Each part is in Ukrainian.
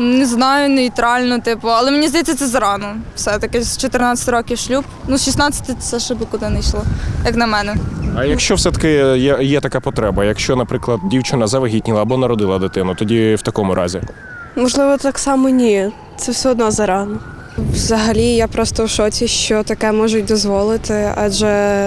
Не знаю, нейтрально, типу, але мені здається, це зарано. Все-таки з 14 років шлюб. Ну, з 16 це ще би куди не йшло, як на мене. А якщо все-таки є, є така потреба, якщо, наприклад, дівчина завагітніла або народила дитину, тоді в такому разі. Можливо, так само ні. Це все одно зарано. Взагалі, я просто в шоці, що таке можуть дозволити, адже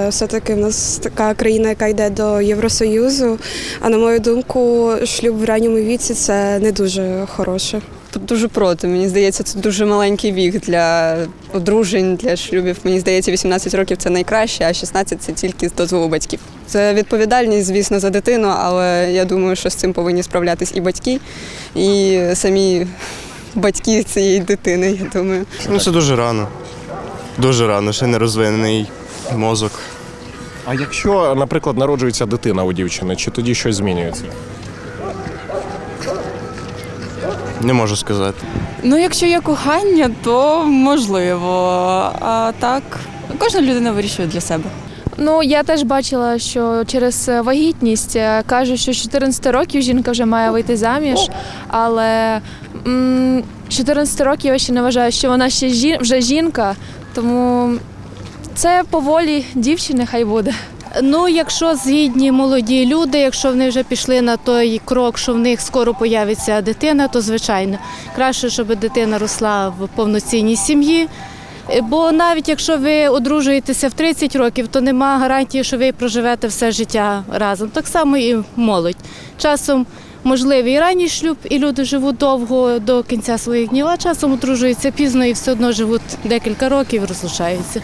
все-таки в нас така країна, яка йде до Євросоюзу. А на мою думку, шлюб в ранньому віці це не дуже хороше. Тут дуже проти. Мені здається, це дуже маленький вік для одружень, для шлюбів. Мені здається, 18 років це найкраще, а 16 це тільки з дозволу батьків. Це відповідальність, звісно, за дитину, але я думаю, що з цим повинні справлятись і батьки, і самі батьки цієї дитини. Я думаю. Ну, це дуже рано. Дуже рано, ще не розвинений мозок. А якщо, наприклад, народжується дитина у дівчини, чи тоді щось змінюється? Не можу сказати. Ну, якщо є кохання, то можливо. А так, кожна людина вирішує для себе. Ну, я теж бачила, що через е, вагітність е, кажуть, що з 14 років жінка вже має вийти заміж, але 14 років я ще не вважаю, що вона ще жін, вже жінка, тому це поволі дівчини хай буде. Ну, якщо згідні молоді люди, якщо вони вже пішли на той крок, що в них скоро появиться дитина, то звичайно краще, щоб дитина росла в повноцінній сім'ї. Е, Бо навіть якщо ви одружуєтеся в 30 років, то нема гарантії, що ви проживете все життя разом. Так само і молодь. Часом можливий і ранній шлюб, і люди живуть довго до кінця своїх днів, а часом одружуються пізно і все одно живуть декілька років і розлучаються.